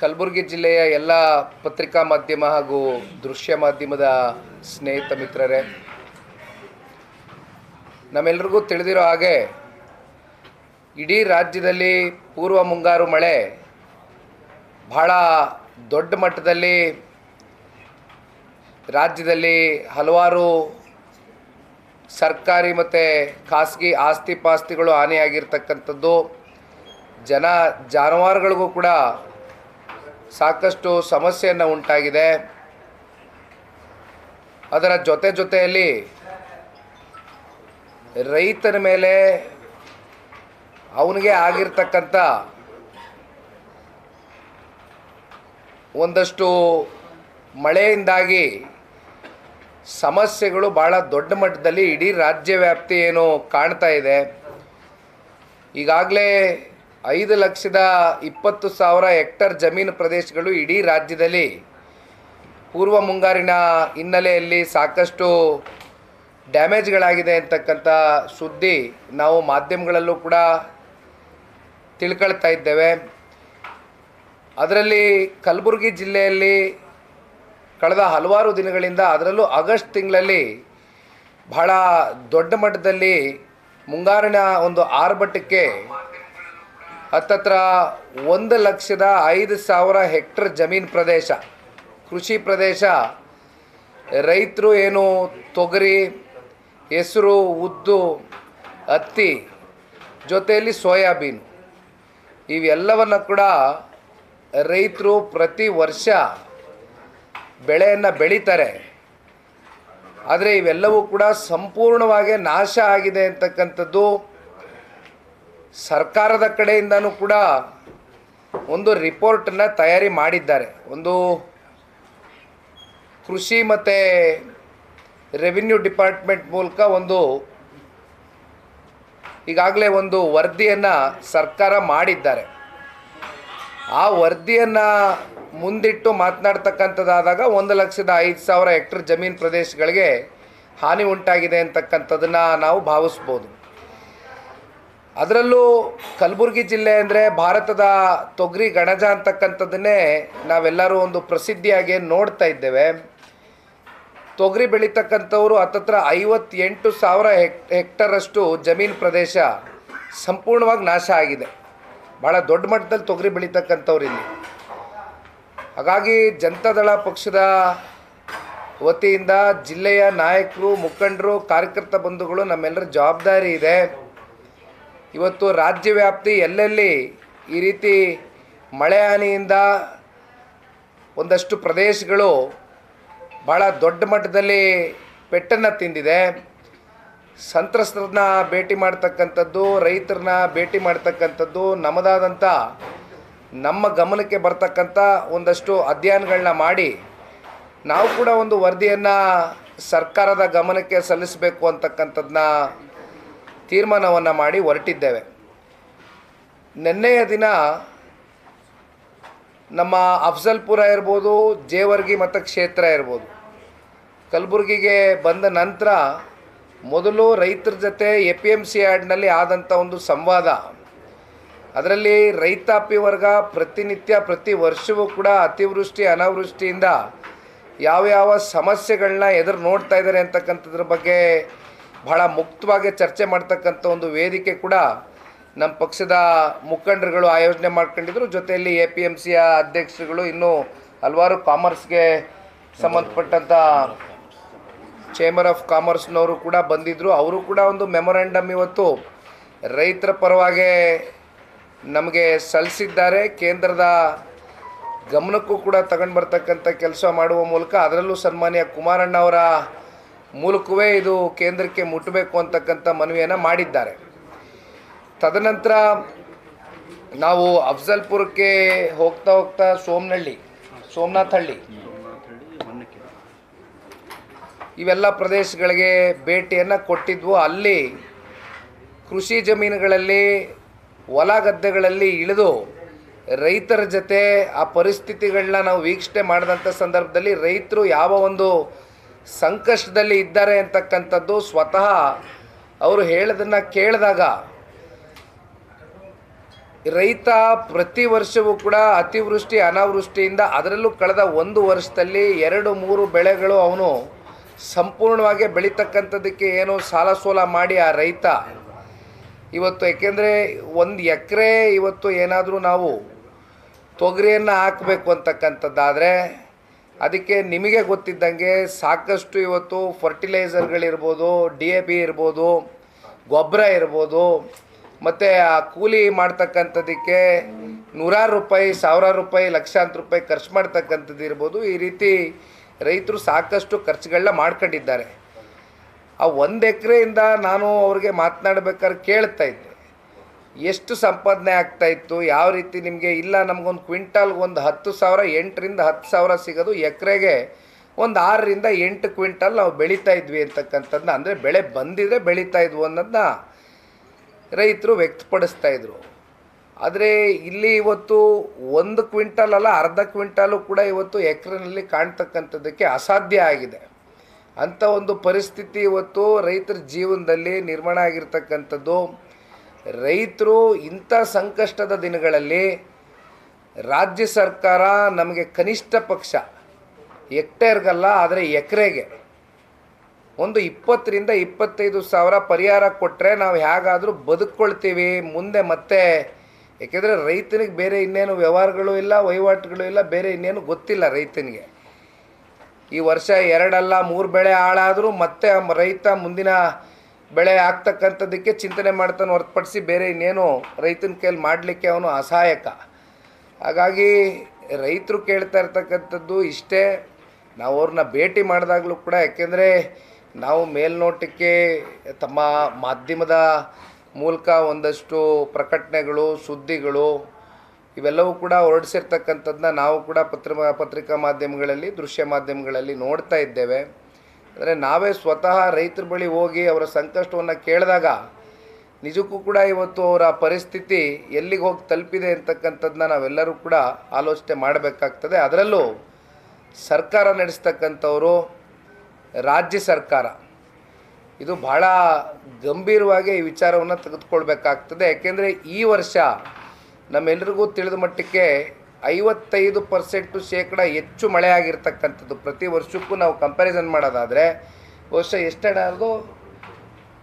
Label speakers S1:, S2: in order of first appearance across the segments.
S1: ಕಲಬುರಗಿ ಜಿಲ್ಲೆಯ ಎಲ್ಲ ಪತ್ರಿಕಾ ಮಾಧ್ಯಮ ಹಾಗೂ ದೃಶ್ಯ ಮಾಧ್ಯಮದ ಸ್ನೇಹಿತ ಮಿತ್ರರೇ, ನಮ್ಮೆಲ್ರಿಗೂ ತಿಳಿದಿರೋ ಹಾಗೆ ಇಡೀ ರಾಜ್ಯದಲ್ಲಿ ಪೂರ್ವ ಮುಂಗಾರು ಮಳೆ ಬಹಳ ದೊಡ್ಡ ಮಟ್ಟದಲ್ಲಿ ರಾಜ್ಯದಲ್ಲಿ ಹಲವಾರು ಸರ್ಕಾರಿ ಮತ್ತು ಖಾಸಗಿ ಆಸ್ತಿ ಪಾಸ್ತಿಗಳು ಹಾನಿಯಾಗಿರ್ತಕ್ಕಂಥದ್ದು. ಜನ ಜಾನುವಾರುಗಳಿಗೂ ಕೂಡ ಸಾಕಷ್ಟು ಸಮಸ್ಯೆಯನ್ನು ಉಂಟಾಗಿದೆ. ಅದರ ಜೊತೆ ಜೊತೆಯಲ್ಲಿ ರೈತನ ಮೇಲೆ ಅವನಿಗೆ ಆಗಿರ್ತಕ್ಕಂಥ ಒಂದಷ್ಟು ಮಳೆಯಿಂದಾಗಿ ಸಮಸ್ಯೆಗಳು ಭಾಳ ದೊಡ್ಡ ಮಟ್ಟದಲ್ಲಿ ಇಡೀ ರಾಜ್ಯ ವ್ಯಾಪ್ತಿ ಏನು ಕಾಣ್ತಾ ಇದೆ. ಈಗಾಗಲೇ ಐದು ಲಕ್ಷದ ಇಪ್ಪತ್ತು ಸಾವಿರ ಹೆಕ್ಟರ್ ಜಮೀನು ಪ್ರದೇಶಗಳು ಇಡೀ ರಾಜ್ಯದಲ್ಲಿ ಪೂರ್ವ ಮುಂಗಾರಿನ ಹಿನ್ನೆಲೆಯಲ್ಲಿ ಸಾಕಷ್ಟು ಡ್ಯಾಮೇಜ್ಗಳಾಗಿದೆ ಅಂತಕ್ಕಂಥ ಸುದ್ದಿ ನಾವು ಮಾಧ್ಯಮಗಳಲ್ಲೂ ಕೂಡ ತಿಳ್ಕೊಳ್ತಾ ಇದ್ದೇವೆ. ಅದರಲ್ಲಿ ಕಲಬುರಗಿ ಜಿಲ್ಲೆಯಲ್ಲಿ ಕಳೆದ ಹಲವಾರು ದಿನಗಳಿಂದ, ಅದರಲ್ಲೂ ಆಗಸ್ಟ್ ತಿಂಗಳಲ್ಲಿ ಬಹಳ ದೊಡ್ಡ ಮಟ್ಟದಲ್ಲಿ ಮುಂಗಾರಿನ ಒಂದು ಆರ್ಭಟಕ್ಕೆ ಹತ್ತತ್ರ ಒಂದು ಲಕ್ಷದ ಐದು ಸಾವಿರ ಹೆಕ್ಟರ್ ಜಮೀನು ಪ್ರದೇಶ. ಕೃಷಿ ಪ್ರದೇಶ. ರೈತರು ಏನು ತೊಗರಿ, ಹೆಸರು, ಉದ್ದು, ಹತ್ತಿ, ಜೊತೆಯಲ್ಲಿ ಸೋಯಾಬೀನ್. ಇವೆಲ್ಲವನ್ನು ಕೂಡ ರೈತರು ಪ್ರತಿ ವರ್ಷ ಬೆಳೆಯನ್ನು ಬೆಳೀತಾರೆ. ಆದರೆ ಇವೆಲ್ಲವೂ ಕೂಡ ಸಂಪೂರ್ಣವಾಗಿ ನಾಶ ಆಗಿದೆ ಅಂತಕ್ಕಂಥದ್ದು ಸರ್ಕಾರದ ಕಡೆಯಿಂದನೂ ಕೂಡ ಒಂದು ರಿಪೋರ್ಟನ್ನು ತಯಾರಿ ಮಾಡಿದ್ದಾರೆ. ಒಂದು ಕೃಷಿ ಮತ್ತು ರೆವಿನ್ಯೂ ಡಿಪಾರ್ಟ್ಮೆಂಟ್ ಮೂಲಕ ಒಂದು ಈಗಾಗಲೇ ಒಂದು ವರದಿಯನ್ನು ಸರ್ಕಾರ ಮಾಡಿದ್ದಾರೆ. ಆ ವರದಿಯನ್ನು ಮುಂದಿಟ್ಟು ಮಾತನಾಡ್ತಕ್ಕಂಥದ್ದಾದಾಗ ಒಂದು ಲಕ್ಷದ ಐದು ಸಾವಿರ ಹೆಕ್ಟರ್ ಜಮೀನು ಪ್ರದೇಶಗಳಿಗೆ ಹಾನಿ ಉಂಟಾಗಿದೆ ಅಂತಕ್ಕಂಥದ್ದನ್ನು ನಾವು ಭಾವಿಸ್ಬೋದು. ಅದರಲ್ಲೂ ಕಲಬುರಗಿ ಜಿಲ್ಲೆ ಅಂದರೆ ಭಾರತದ ತೊಗರಿ ಗಣಜ ಅಂತಕ್ಕಂಥದ್ದನ್ನೇ ನಾವೆಲ್ಲರೂ ಒಂದು ಪ್ರಸಿದ್ಧಿಯಾಗಿ ನೋಡ್ತಾ ಇದ್ದೇವೆ. ತೊಗರಿ ಬೆಳೀತಕ್ಕಂಥವರು ಹತ್ತತ್ರ ಐವತ್ತೆಂಟು ಸಾವಿರ ಹೆಕ್, ಹೆಕ್ಟರಷ್ಟು ಜಮೀನು ಪ್ರದೇಶ ಸಂಪೂರ್ಣವಾಗಿ ನಾಶ ಆಗಿದೆ. ಭಾಳ ದೊಡ್ಡ ಮಟ್ಟದಲ್ಲಿ ತೊಗರಿ ಬೆಳೀತಕ್ಕಂಥವ್ರು ಇಲ್ಲಿ. ಹಾಗಾಗಿ ಜನತಾದಳ ಪಕ್ಷದ ವತಿಯಿಂದ ಜಿಲ್ಲೆಯ ನಾಯಕರು, ಮುಖಂಡರು, ಕಾರ್ಯಕರ್ತ ಬಂಧುಗಳು ನಮ್ಮೆಲ್ಲರ ಜವಾಬ್ದಾರಿ ಇದೆ. ಇವತ್ತು ರಾಜ್ಯ ವ್ಯಾಪ್ತಿ ಎಲ್ಲೆಲ್ಲಿ ಈ ರೀತಿ ಮಳೆ ಹಾನಿಯಿಂದ ಒಂದಷ್ಟು ಪ್ರದೇಶಗಳು ಭಾಳ ದೊಡ್ಡ ಮಟ್ಟದಲ್ಲಿ ಪೆಟ್ಟನ್ನು ತಿಂದಿದೆ. ಸಂತ್ರಸ್ತರನ್ನ ಭೇಟಿ ಮಾಡ್ತಕ್ಕಂಥದ್ದು, ರೈತರನ್ನ ಭೇಟಿ ಮಾಡ್ತಕ್ಕಂಥದ್ದು, ನಮ್ಮದಾದಂಥ ನಮ್ಮ ಗಮನಕ್ಕೆ ಬರ್ತಕ್ಕಂಥ ಒಂದಷ್ಟು ಅಧ್ಯಯನಗಳನ್ನ ಮಾಡಿ ನಾವು ಕೂಡ ಒಂದು ವರದಿಯನ್ನು ಸರ್ಕಾರದ ಗಮನಕ್ಕೆ ಸಲ್ಲಿಸಬೇಕು ಅಂತಕ್ಕಂಥದ್ದನ್ನ ತೀರ್ಮಾನವನ್ನು ಮಾಡಿ ಹೊರಟಿದ್ದೇವೆ. ನಿನ್ನೆಯ ದಿನ ನಮ್ಮ ಅಫ್ಜಲ್ಪುರ ಇರ್ಬೋದು, ಜೇವರ್ಗಿ ಮತಕ್ಷೇತ್ರ ಇರ್ಬೋದು. ಕಲಬುರಗಿಗೆ ಬಂದ ನಂತರ ಮೊದಲು ರೈತರ ಜೊತೆ ಎ ಪಿ ಎಂ ಸಿ ಆ್ಯಡ್ನಲ್ಲಿ ಆದಂಥ ಒಂದು ಸಂವಾದ. ಅದರಲ್ಲಿ ರೈತಾಪಿ ವರ್ಗ ಪ್ರತಿನಿತ್ಯ, ಪ್ರತಿ ವರ್ಷವೂ ಕೂಡ ಅತಿವೃಷ್ಟಿ, ಅನಾವೃಷ್ಟಿಯಿಂದ ಯಾವ ಯಾವ ಸಮಸ್ಯೆಗಳನ್ನ ಎದುರು ನೋಡ್ತಾ ಇದ್ದಾರೆ ಅಂತಕ್ಕಂಥದ್ರ ಬಗ್ಗೆ ಬಹಳ ಮುಕ್ತವಾಗಿ ಚರ್ಚೆ ಮಾಡ್ತಕ್ಕಂಥ ಒಂದು ವೇದಿಕೆ ಕೂಡ ನಮ್ಮ ಪಕ್ಷದ ಮುಖಂಡರುಗಳು ಆಯೋಜನೆ ಮಾಡ್ಕೊಂಡಿದ್ರು. ಜೊತೆಯಲ್ಲಿ ಎ ಪಿ ಎಂ ಸಿಯ ಅಧ್ಯಕ್ಷರುಗಳು, ಇನ್ನೂ ಹಲವಾರು ಕಾಮರ್ಸ್ಗೆ ಸಂಬಂಧಪಟ್ಟಂಥ ಚೇಂಬರ್ ಆಫ್ ಕಾಮರ್ಸ್ನವರು ಕೂಡ ಬಂದಿದ್ದರು ಅವರು ಕೂಡ ಒಂದು ಮೆಮೊರಾಂಡಮ್ ಇವತ್ತು ರೈತರ ಪರವಾಗಿ ನಮಗೆ ಸಲ್ಲಿಸಿದ್ದಾರೆ. ಕೇಂದ್ರದ ಗಮನಕ್ಕೂ ಕೂಡ ತಗೊಂಡು ಬರ್ತಕ್ಕಂಥ ಕೆಲಸ ಮಾಡುವ ಮೂಲಕ ಅದರಲ್ಲೂ ಸನ್ಮಾನ್ಯ ಕುಮಾರಣ್ಣ ಅವರ ಮೂಲಕವೇ ಇದು ಕೇಂದ್ರಕ್ಕೆ ಮುಟ್ಟಬೇಕು ಅಂತಕ್ಕಂಥ ಮನವಿಯನ್ನು ಮಾಡಿದ್ದಾರೆ. ತದನಂತರ ನಾವು ಅಫ್ಜಲ್ಪುರಕ್ಕೆ ಹೋಗ್ತಾ ಹೋಗ್ತಾ ಸೋಮನಹಳ್ಳಿ ಸೋಮನಾಥಹಳ್ಳಿ ಇವೆಲ್ಲ ಪ್ರದೇಶಗಳಿಗೆ ಭೇಟಿಯನ್ನು ಕೊಟ್ಟಿದ್ವು. ಅಲ್ಲಿ ಕೃಷಿ ಜಮೀನುಗಳಲ್ಲಿ, ಹೊಲ ಗದ್ದೆಗಳಲ್ಲಿ ಇಳಿದು ರೈತರ ಜೊತೆ ಆ ಪರಿಸ್ಥಿತಿಗಳನ್ನ ನಾವು ವೀಕ್ಷಣೆ ಮಾಡಿದಂಥ ಸಂದರ್ಭದಲ್ಲಿ ರೈತರು ಯಾವ ಒಂದು ಸಂಕಷ್ಟದಲ್ಲಿ ಇದ್ದಾರೆ ಅಂತಕ್ಕಂಥದ್ದು ಸ್ವತಃ ಅವರು ಹೇಳೋದನ್ನು ಕೇಳಿದಾಗ ರೈತ ಪ್ರತಿ ವರ್ಷವೂ ಕೂಡ ಅತಿವೃಷ್ಟಿ, ಅನಾವೃಷ್ಟಿಯಿಂದ ಅದರಲ್ಲೂ ಕಳೆದ ಒಂದು ವರ್ಷದಲ್ಲಿ ಎರಡು, ಮೂರು ಬೆಳೆಗಳು ಅವನು ಸಂಪೂರ್ಣವಾಗಿ ಬೆಳೀತಕ್ಕಂಥದ್ದಕ್ಕೆ ಏನು ಸಾಲ ಸೋಲ ಮಾಡಿ ಆ ರೈತ. ಇವತ್ತು ಏಕೆಂದರೆ ಒಂದು ಎಕರೆ ಇವತ್ತು ಏನಾದರೂ ನಾವು ತೊಗರಿಯನ್ನು ಹಾಕಬೇಕು ಅಂತಕ್ಕಂಥದ್ದಾದರೆ ಅದಕ್ಕೆ ನಿಮಗೆ ಗೊತ್ತಿದ್ದಂಗೆ ಸಾಕಷ್ಟು ಇವತ್ತು ಫರ್ಟಿಲೈಸರ್ಗಳಿರ್ಬೋದು, ಡಿ ಎ ಪಿ ಇರ್ಬೋದು, ಗೊಬ್ಬರ ಇರ್ಬೋದು, ಮತ್ತು ಆ ಕೂಲಿ ಮಾಡ್ತಕ್ಕಂಥದಕ್ಕೆ ನೂರಾರು ರೂಪಾಯಿ, ಸಾವಿರಾರು ರೂಪಾಯಿ, ಲಕ್ಷಾಂತರ ರೂಪಾಯಿ ಖರ್ಚು ಮಾಡ್ತಕ್ಕಂಥದ್ದು ಇರ್ಬೋದು. ಈ ರೀತಿ ರೈತರು ಸಾಕಷ್ಟು ಖರ್ಚುಗಳನ್ನ ಮಾಡ್ಕೊಂಡಿದ್ದಾರೆ. ಆ ಒಂದು ಎಕರೆಯಿಂದ ನಾನು ಅವ್ರಿಗೆ ಮಾತನಾಡ್ಬೇಕಾದ್ರೆ ಕೇಳ್ತಾ ಇದ್ದೆ. ಎಷ್ಟು ಸಂಪಾದನೆ ಆಗ್ತಾ ಇತ್ತು, ಯಾವ ರೀತಿ ನಿಮಗೆ ಇಲ್ಲ, ನಮಗೊಂದು ಕ್ವಿಂಟಾಲ್ಗೆ ಒಂದು ಹತ್ತು ಸಾವಿರ, ಎಂಟರಿಂದ ಹತ್ತು ಸಾವಿರ ಸಿಗೋದು ಎಕರೆಗೆ ಒಂದು ಆರರಿಂದ ಎಂಟು ಕ್ವಿಂಟಲ್ ನಾವು ಬೆಳೀತಾ ಇದ್ವಿ ಅಂತಕ್ಕಂಥದ್ದನ್ನ ಅಂದರೆ ಬೆಳೆ ಬಂದಿದ್ರೆ ಬೆಳೀತಾ ಇದ್ವು ಅನ್ನೋದನ್ನ ರೈತರು ವ್ಯಕ್ತಪಡಿಸ್ತಾ ಇದ್ರು. ಆದರೆ ಇಲ್ಲಿ ಇವತ್ತು ಒಂದು ಕ್ವಿಂಟಲ್ ಅಲ್ಲ, ಅರ್ಧ ಕ್ವಿಂಟಾಲು ಕೂಡ ಇವತ್ತು ಎಕರೆನಲ್ಲಿ ಕಾಣ್ತಕ್ಕಂಥದ್ದಕ್ಕೆ ಅಸಾಧ್ಯ ಆಗಿದೆ. ಅಂಥ ಒಂದು ಪರಿಸ್ಥಿತಿ ಇವತ್ತು ರೈತರ ಜೀವನದಲ್ಲಿ ನಿರ್ಮಾಣ ಆಗಿರ್ತಕ್ಕಂಥದ್ದು. ರೈತರು ಇಂಥ ಸಂಕಷ್ಟದ ದಿನಗಳಲ್ಲಿ ರಾಜ್ಯ ಸರ್ಕಾರ ನಮಗೆ ಕನಿಷ್ಠ ಪಕ್ಷ ಹೆಕ್ಟೇರ್ಗಲ್ಲ ಆದರೆ ಎಕರೆಗೆ ಒಂದು ಇಪ್ಪತ್ತರಿಂದ ಇಪ್ಪತ್ತೈದು ಸಾವಿರ ಪರಿಹಾರ ಕೊಟ್ಟರೆ ನಾವು ಹೇಗಾದರೂ ಬದುಕೊಳ್ತೀವಿ ಮುಂದೆ ಮತ್ತೆ ಏಕೆಂದರೆ ರೈತನಿಗೆ ಬೇರೆ ಇನ್ನೇನು ವ್ಯವಹಾರಗಳು ಇಲ್ಲ, ವಹಿವಾಟುಗಳು ಇಲ್ಲ, ಬೇರೆ ಇನ್ನೇನು ಗೊತ್ತಿಲ್ಲ ರೈತನಿಗೆ. ಈ ವರ್ಷ ಎರಡಲ್ಲ, ಮೂರು ಬೆಳೆ ಹಾಳಾದರೂ ಮತ್ತೆ ರೈತ ಮುಂದಿನ ಬೆಳೆ ಆಗ್ತಕ್ಕಂಥದ್ದಕ್ಕೆ ಚಿಂತನೆ ಮಾಡ್ತಾನೆ ಹೊರತುಪಡಿಸಿ ಬೇರೆ ಇನ್ನೇನು ರೈತನ ಕೈಯಲ್ಲಿ ಮಾಡಲಿಕ್ಕೆ ಅವನು ಅಸಹಾಯಕ. ಹಾಗಾಗಿ ರೈತರು ಕೇಳ್ತಾ ಇರ್ತಕ್ಕಂಥದ್ದು ಇಷ್ಟೇ. ನಾವು ಅವ್ರನ್ನ ಭೇಟಿ ಮಾಡಿದಾಗಲೂ ಕೂಡ ಯಾಕೆಂದರೆ ನಾವು ಮೇಲ್ನೋಟಕ್ಕೆ ತಮ್ಮ ಮಾಧ್ಯಮದ ಮೂಲಕ ಒಂದಷ್ಟು ಪ್ರಕಟಣೆಗಳು, ಸುದ್ದಿಗಳು ಇವೆಲ್ಲವೂ ಕೂಡ ಹೊರಡಿಸಿರ್ತಕ್ಕಂಥದ್ದನ್ನ ನಾವು ಕೂಡ ಪತ್ರ ಪತ್ರಿಕಾ ಮಾಧ್ಯಮಗಳಲ್ಲಿ, ದೃಶ್ಯ ಮಾಧ್ಯಮಗಳಲ್ಲಿ ನೋಡ್ತಾ ಇದ್ದೇವೆ. ಅಂದರೆ ನಾವೇ ಸ್ವತಃ ರೈತರ ಬಳಿ ಹೋಗಿ ಅವರ ಸಂಕಷ್ಟವನ್ನು ಕೇಳಿದಾಗ ನಿಜಕ್ಕೂ ಕೂಡ ಇವತ್ತು ಅವರ ಪರಿಸ್ಥಿತಿ ಎಲ್ಲಿಗೆ ಹೋಗಿ ತಲುಪಿದೆ ಅಂತಕ್ಕಂಥದ್ದನ್ನ ನಾವೆಲ್ಲರೂ ಕೂಡ ಆಲೋಚನೆ ಮಾಡಬೇಕಾಗ್ತದೆ. ಅದರಲ್ಲೂ ಸರ್ಕಾರ ನಡೆಸ್ತಕ್ಕಂಥವರು ರಾಜ್ಯ ಸರ್ಕಾರ. ಇದು ಭಾಳ ಗಂಭೀರವಾಗಿ ಈ ವಿಚಾರವನ್ನು ತೆಗೆದುಕೊಳ್ಬೇಕಾಗ್ತದೆ. ಯಾಕೆಂದರೆ ಈ ವರ್ಷ ನಮ್ಮೆಲ್ಲರಿಗೂ ತಿಳಿದ ಮಟ್ಟಕ್ಕೆ ಐವತ್ತೈದು ಪರ್ಸೆಂಟು ಶೇಕಡ ಹೆಚ್ಚು ಮಳೆ ಆಗಿರ್ತಕ್ಕಂಥದ್ದು ಪ್ರತಿ ವರ್ಷಕ್ಕೂ ನಾವು ಕಂಪ್ಯಾರಿಸನ್ ಮಾಡೋದಾದರೆ ವರ್ಷ ಎಷ್ಟಣ ಅದು?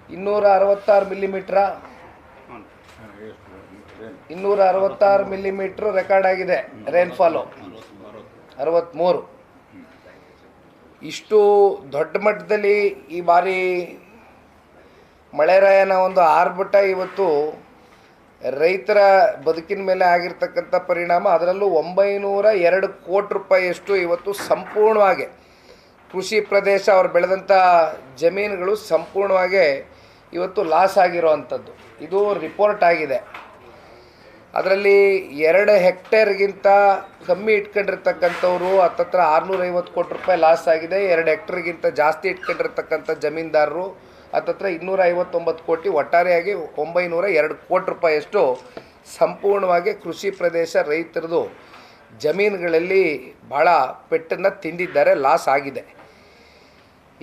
S1: ಇನ್ನೂರ ಅರವತ್ತಾರು ಮಿಲಿಮೀಟ್ರ ಇನ್ನೂರ ಅರವತ್ತಾರು ಮಿಲಿಮೀಟ್ರ್ ರೆಕಾರ್ಡ್ ಆಗಿದೆ ರೈನ್ಫಾಲು ಅರವತ್ತ್ಮೂರು ಇಷ್ಟು ದೊಡ್ಡ ಮಟ್ಟದಲ್ಲಿ ಈ ಬಾರಿ ಮಳೆರಾಯನ ಒಂದು ಆರ್ಭಟ ಇವತ್ತು ರೈತರ ಬದುಕಿನ ಮೇಲೆ ಆಗಿರ್ತಕ್ಕಂಥ ಪರಿಣಾಮ, ಅದರಲ್ಲೂ ಒಂಬೈನೂರ ಎರಡು ಕೋಟಿ ರೂಪಾಯಿಯಷ್ಟು ಇವತ್ತು ಸಂಪೂರ್ಣವಾಗಿ ಕೃಷಿ ಪ್ರದೇಶ ಅವ್ರು ಬೆಳೆದಂಥ ಜಮೀನುಗಳು ಸಂಪೂರ್ಣವಾಗಿ ಇವತ್ತು ಲಾಸ್ ಆಗಿರೋವಂಥದ್ದು. ಇದು ರಿಪೋರ್ಟ್ ಆಗಿದೆ. ಅದರಲ್ಲಿ ಎರಡು ಹೆಕ್ಟೇರ್ಗಿಂತ ಕಮ್ಮಿ ಇಟ್ಕೊಂಡಿರ್ತಕ್ಕಂಥವ್ರು ಹತ್ತತ್ರ ಆರುನೂರೈವತ್ತು ಕೋಟಿ ರೂಪಾಯಿ ಲಾಸ್ ಆಗಿದೆ. ಎರಡು ಹೆಕ್ಟರ್ಗಿಂತ ಜಾಸ್ತಿ ಇಟ್ಕೊಂಡಿರ್ತಕ್ಕಂಥ ಜಮೀನ್ದಾರರು ಹತ್ತತ್ರ ಇನ್ನೂರ ಐವತ್ತೊಂಬತ್ತು ಕೋಟಿ, ಒಟ್ಟಾರೆಯಾಗಿ ಒಂಬೈನೂರ ಎರಡು ಕೋಟಿ ರೂಪಾಯಿಯಷ್ಟು ಸಂಪೂರ್ಣವಾಗಿ ಕೃಷಿ ಪ್ರದೇಶ ರೈತರದು ಜಮೀನುಗಳಲ್ಲಿ ಭಾಳ ಪೆಟ್ಟನ್ನು ತಿಂದಿದ್ದಾರೆ, ಲಾಸ್ ಆಗಿದೆ.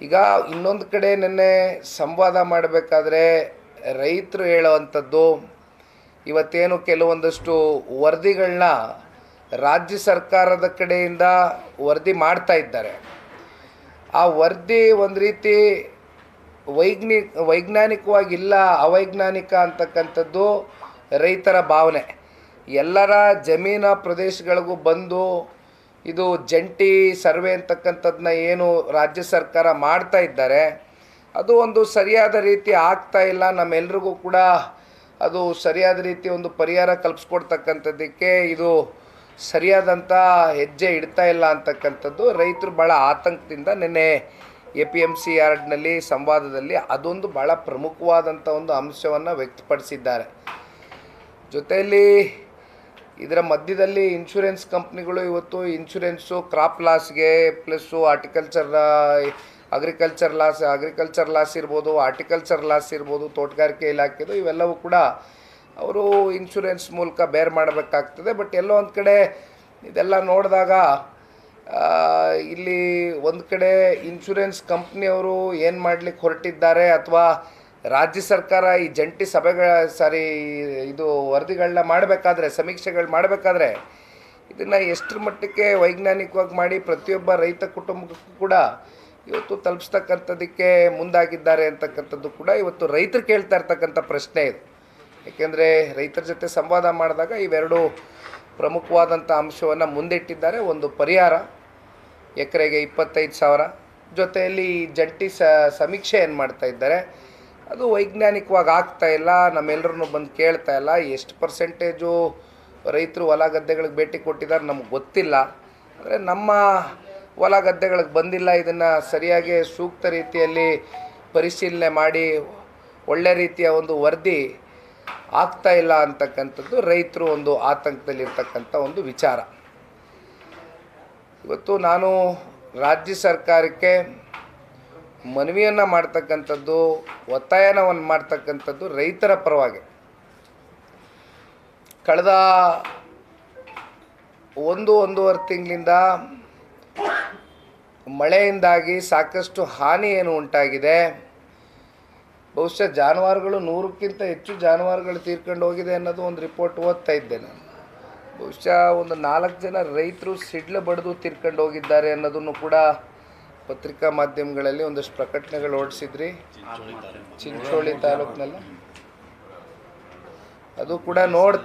S1: ಈಗ ಇನ್ನೊಂದು ಕಡೆ ನೆನ್ನೆ ಸಂವಾದ ಮಾಡಬೇಕಾದ್ರೆ ರೈತರು ಹೇಳೋವಂಥದ್ದು, ಇವತ್ತೇನು ಕೆಲವೊಂದಷ್ಟು ವರದಿಗಳನ್ನ ರಾಜ್ಯ ಸರ್ಕಾರದ ಕಡೆಯಿಂದ ವರದಿ ಮಾಡ್ತಾ ಇದ್ದಾರೆ. ಆ ವರದಿ ಒಂದು ರೀತಿ ವೈಜ್ಞಿ, ವೈಜ್ಞಾನಿಕವಾಗಿಲ್ಲ, ಅವೈಜ್ಞಾನಿಕ ಅಂತಕ್ಕಂಥದ್ದು ರೈತರ ಭಾವನೆ. ಎಲ್ಲರ ಜಮೀನ ಪ್ರದೇಶಗಳಿಗೂ ಬಂದು ಇದು ಜಂಟಿ ಸರ್ವೆ ಅಂತಕ್ಕಂಥದ್ದನ್ನ ಏನು ರಾಜ್ಯ ಸರ್ಕಾರ ಮಾಡ್ತಾ ಇದ್ದಾರೆ, ಅದು ಒಂದು ಸರಿಯಾದ ರೀತಿ ಆಗ್ತಾ ಇಲ್ಲ. ನಮ್ಮೆಲ್ರಿಗೂ ಕೂಡ ಅದು ಸರಿಯಾದ ರೀತಿ ಒಂದು ಪರಿಹಾರ ಕಲ್ಪಿಸ್ಕೊಡ್ತಕ್ಕಂಥದ್ದಕ್ಕೆ ಇದು ಸರಿಯಾದಂಥ ಹೆಜ್ಜೆ ಇಡ್ತಾ ಇಲ್ಲ ಅಂತಕ್ಕಂಥದ್ದು ರೈತರು ಭಾಳ ಆತಂಕದಿಂದ ನಿನ್ನೆ ಎ ಪಿ ಎಂ ಸಿ ಯಾರ್ಡ್ನಲ್ಲಿ ಸಂವಾದದಲ್ಲಿ ಅದೊಂದು ಭಾಳ ಪ್ರಮುಖವಾದಂಥ ಒಂದು ಅಂಶವನ್ನು ವ್ಯಕ್ತಪಡಿಸಿದ್ದಾರೆ. ಜೊತೆಯಲ್ಲಿ ಇದರ ಮಧ್ಯದಲ್ಲಿ ಇನ್ಶೂರೆನ್ಸ್ ಕಂಪ್ನಿಗಳು ಇವತ್ತು insurance, crop ಲಾಸ್ಗೆ plus horticulture agriculture loss agriculture loss ಇರ್ಬೋದು ಆರ್ಟಿಕಲ್ಚರ್ ಲಾಸ್ ಇರ್ಬೋದು, ತೋಟಗಾರಿಕೆ ಇಲಾಖೆದು ಇವೆಲ್ಲವೂ ಕೂಡ ಅವರು ಇನ್ಶೂರೆನ್ಸ್ ಮೂಲಕ ಬೇರ್ ಮಾಡಬೇಕಾಗ್ತದೆ. ಬಟ್ ಎಲ್ಲೋ ಒಂದು ಕಡೆ ಇದೆಲ್ಲ ನೋಡಿದಾಗ ಇಲ್ಲಿ ಒಂದು ಕಡೆ ಇನ್ಶೂರೆನ್ಸ್ ಕಂಪ್ನಿಯವರು ಏನು ಮಾಡಲಿಕ್ಕೆ ಹೊರಟಿದ್ದಾರೆ ಅಥವಾ ರಾಜ್ಯ ಸರ್ಕಾರ ಈ ಜಂಟಿ ಸಭೆಗಳ, ಸಾರಿ ಇದು ವರದಿಗಳನ್ನ ಮಾಡಬೇಕಾದ್ರೆ, ಸಮೀಕ್ಷೆಗಳು ಮಾಡಬೇಕಾದ್ರೆ ಇದನ್ನು ಎಷ್ಟರ ಮಟ್ಟಕ್ಕೆ ವೈಜ್ಞಾನಿಕವಾಗಿ ಮಾಡಿ ಪ್ರತಿಯೊಬ್ಬ ರೈತ ಕುಟುಂಬಕ್ಕೂ ಕೂಡ ಇವತ್ತು ತಲುಪಿಸ್ತಕ್ಕಂಥದ್ದಕ್ಕೆ ಮುಂದಾಗಿದ್ದಾರೆ ಅಂತಕ್ಕಂಥದ್ದು ಕೂಡ ಇವತ್ತು ರೈತರು ಕೇಳ್ತಾ ಇರ್ತಕ್ಕಂಥ ಪ್ರಶ್ನೆ ಇದು. ಏಕೆಂದರೆ ರೈತರ ಜೊತೆ ಸಂವಾದ ಮಾಡಿದಾಗ ಇವೆರಡು ಪ್ರಮುಖವಾದಂಥ ಅಂಶವನ್ನು ಮುಂದಿಟ್ಟಿದ್ದಾರೆ. ಒಂದು ಪರಿಹಾರ, ಎಕರೆಗೆ ಇಪ್ಪತ್ತೈದು ಸಾವಿರ. ಜೊತೆಯಲ್ಲಿ ಜಂಟಿ ಸ, ಸಮೀಕ್ಷೆ ಏನು ಮಾಡ್ತಾ ಇದ್ದಾರೆ, ಅದು ವೈಜ್ಞಾನಿಕವಾಗಿ ಆಗ್ತಾ ಇಲ್ಲ ನಮ್ಮೆಲ್ಲರೂ ಬಂದು ಕೇಳ್ತಾ ಇಲ್ಲ. ಎಷ್ಟು ಪರ್ಸೆಂಟೇಜು ರೈತರು ಹೊಲ ಗದ್ದೆಗಳಿಗೆ ಭೇಟಿ ಕೊಟ್ಟಿದ್ದಾರೆ ನಮ್ಗೆ ಗೊತ್ತಿಲ್ಲ. ಅಂದರೆ ನಮ್ಮ ಹೊಲ ಗದ್ದೆಗಳಿಗೆ ಬಂದಿಲ್ಲ, ಇದನ್ನು ಸರಿಯಾಗಿ ಸೂಕ್ತ ರೀತಿಯಲ್ಲಿ ಪರಿಶೀಲನೆ ಮಾಡಿ, ಒಳ್ಳೆ ರೀತಿಯ ಒಂದು ವರದಿ ಆಗ್ತಾ ಇಲ್ಲ ಅಂತಕ್ಕಂಥದ್ದು ರೈತರು ಒಂದು ಆತಂಕದಲ್ಲಿರ್ತಕ್ಕಂಥ ಒಂದು ವಿಚಾರ. ಇವತ್ತು ನಾನು ರಾಜ್ಯ ಸರ್ಕಾರಕ್ಕೆ ಮನವಿಯನ್ನು ಮಾಡ್ತಕ್ಕಂಥದ್ದು, ಒತ್ತಾಯನವನ್ನು ಮಾಡ್ತಕ್ಕಂಥದ್ದು ರೈತರ ಪರವಾಗಿ. ಕಳೆದ ಒಂದು ಒಂದೂವರೆ ತಿಂಗಳಿಂದ ಮಳೆಯಿಂದಾಗಿ ಸಾಕಷ್ಟು ಹಾನಿ ಏನು ಉಂಟಾಗಿದೆ. ಬಹುಶಃ ಜಾನುವಾರುಗಳು ನೂರಕ್ಕಿಂತ ಹೆಚ್ಚು ಜಾನುವಾರುಗಳು ತೀರ್ಕೊಂಡು ಹೋಗಿದೆ ಅನ್ನೋದು ಒಂದು ರಿಪೋರ್ಟ್ ಓದ್ತಾ ಇದ್ದೆ ನಾನು. ಬಹುಶಃ ಒಂದು ನಾಲ್ಕು ಜನ ರೈತರು ಸಿಡ್ಲು ಬಡಿದು ತೀರ್ಕೊಂಡು ಹೋಗಿದ್ದಾರೆ ಅನ್ನೋದನ್ನು ಕೂಡ ಪತ್ರಿಕಾ ಮಾಧ್ಯಮಗಳಲ್ಲಿ ಒಂದಷ್ಟು ಪ್ರಕಟಣೆಗಳು ಓಡಿಸಿದ್ರಿ. ಚಿಂಚೋಳಿ ತಾಲೂಕಿನಲ್ಲಿ. ಅದು ಕೂಡ ನೋಡ್ತಾ